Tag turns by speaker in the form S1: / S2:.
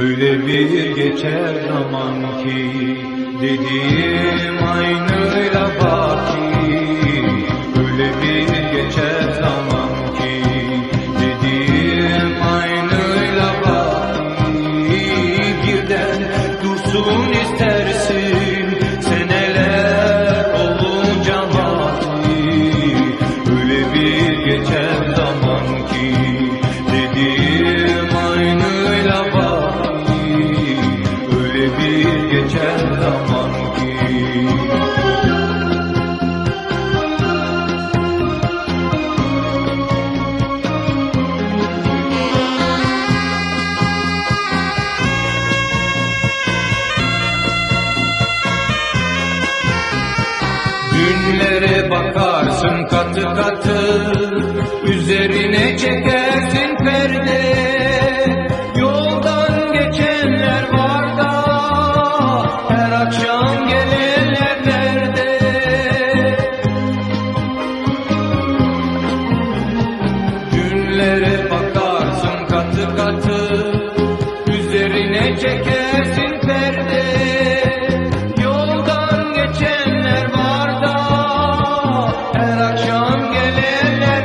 S1: Öyle bir geçer zaman ki Dediğim aynıyla baki. Öyle bir geçer zaman ki Dediğim aynıyla baki. Birden dursun istersin geçer zaman ki Günlere bakarsın katı katı Üzerine perde çekersin perde Yoldan geçenler var da Her akşam gelenler